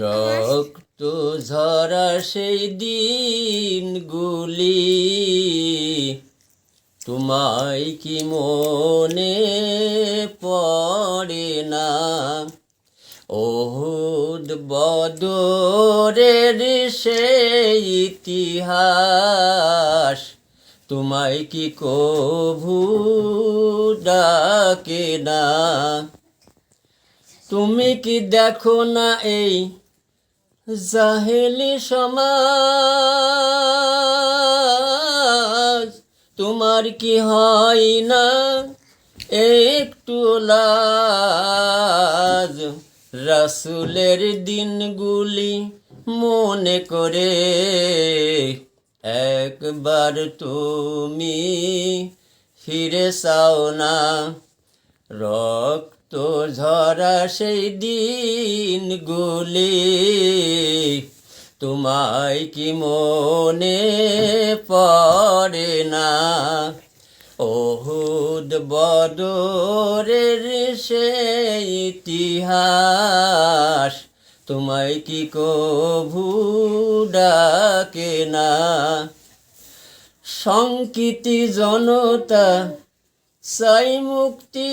রক্ত ঝরা সেই দিনগুলি, তোমায় কি মনে পড়ে না? ওহুদ বদরের সেই ইতিহাস, তোমায় কি কভু ডাকে না? তুমি কি দেখো না এই জাহেলি সমাজ? তোমার কি হয় না একটু লাজ? রাসুলের দিনগুলি মনে করে একবার তুমি ফিরে চাও না। রক্ত ঝরা সেই দিনগুলি তোমায় কি মনে পড়ে না? ওহুদ বদরের সেই ইতিহাস, তোমায় কি কভু ডাকে না? সংকীতি জনতা চাই মুক্তি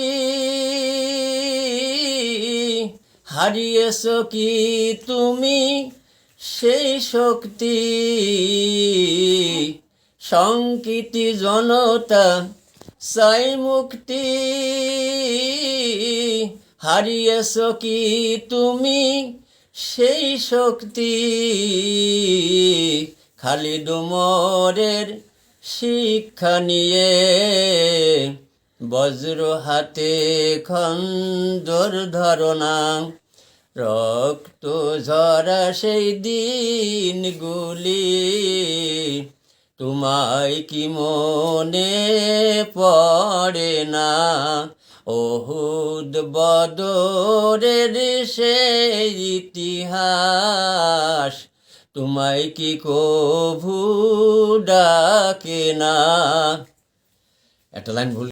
হারিয়েছ কি তুমি সেই শক্তি? সংকীতি জনতা চাই মুক্তি হারিয়েছ কি তুমি সেই শক্তি? খালিদ উমরের শিক্ষা নিয়ে বজ্র হাতে খন্দর ধারণা রক্ত ঝরা সেই দিনগুলি। তোমায় কি মনে পড়ে না? ওহুদ বদরের সেই ইতিহাস, তোমায় কি কভু ডাকে না? একটা লাইন ভুল